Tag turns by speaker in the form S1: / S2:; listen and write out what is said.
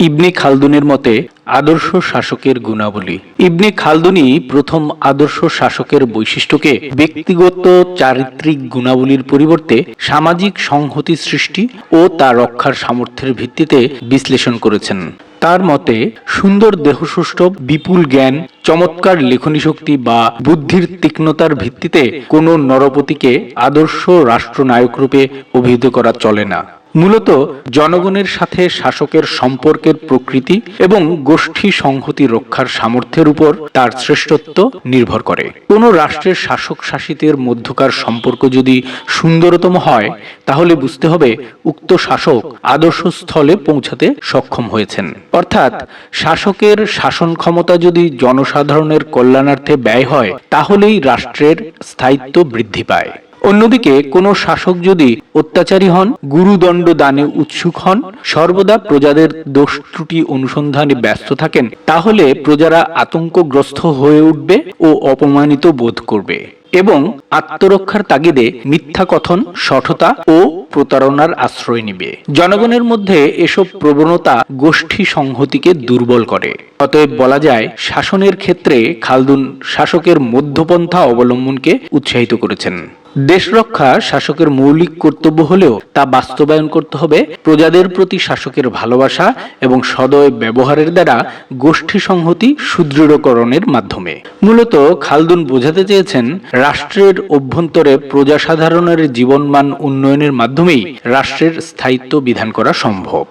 S1: ইবনে খালদুনের মতে, আদর্শ শাসকের গুণাবলী। ইবনে খালদুনি প্রথম আদর্শ শাসকের বৈশিষ্ট্যকে ব্যক্তিগত চারিত্রিক গুণাবলীর পরিবর্তে সামাজিক সংহতি সৃষ্টি ও তা রক্ষার সামর্থ্যের ভিত্তিতে বিশ্লেষণ করেছেন। তার মতে, সুন্দর দেহসুষ্ঠ বিপুল জ্ঞান, চমৎকার লেখনী শক্তি বা বুদ্ধির তীক্ষ্ণতার ভিত্তিতে কোনো নরপতিকে আদর্শ রাষ্ট্রনায়ক রূপে অভিহিত করা চলে না। মূলত জনগণের সাথে শাসকের সম্পর্কের প্রকৃতি এবং গোষ্ঠী সংহতি রক্ষার সামর্থ্যের উপর তার শ্রেষ্ঠত্ব নির্ভর করে। কোনো রাষ্ট্রের শাসক শাসিতের মধ্যকার সম্পর্ক যদি সুন্দরতম হয়, তাহলে বুঝতে হবে উক্ত শাসক আদর্শ স্থলে পৌঁছাতে সক্ষম হয়েছেন। অর্থাৎ শাসকের শাসন ক্ষমতা যদি জনসাধারণের কল্যাণার্থে ব্যয় হয়, তাহলেই রাষ্ট্রের স্থায়িত্ব বৃদ্ধি পায়। অন্যদিকে, কোনো শাসক যদি অত্যাচারী হন, গুরুদণ্ড দানে উৎসুক হন, সর্বদা প্রজাদের দোষ ত্রুটি অনুসন্ধানে ব্যস্ত থাকেন, তাহলে প্রজারা আতঙ্কগ্রস্ত হয়ে উঠবে ও অপমানিত বোধ করবে। এবং আত্মরক্ষার তাগিদে মিথ্যা কথন, সঠতা ও প্রতারণার আশ্রয় নিবে। জনগণের মধ্যে এসব প্রবণতা গোষ্ঠী সংহতিকে দুর্বল করে। অতএব বলা যায়, শাসনের ক্ষেত্রে খালদুন শাসকের মধ্যপন্থা অবলম্বনকে উৎসাহিত করেছেন। দেশ রক্ষা শাসকের মৌলিক কর্তব্য হলেও তা বাস্তবায়ন করতে হবে, প্রজাদের প্রতি শাসকের ভালোবাসা এবং সদয় ব্যবহারের দ্বারা গোষ্ঠী সংহতি সুদৃঢ়করণের মাধ্যমে। মূলত খালদুন বোঝাতে চেয়েছেন, রাষ্ট্রের অভ্যন্তরে প্রজাসাধারণের জীবনমান উন্নয়নের মাধ্যমেই রাষ্ট্রের স্থায়িত্ব বিধান করা সম্ভব।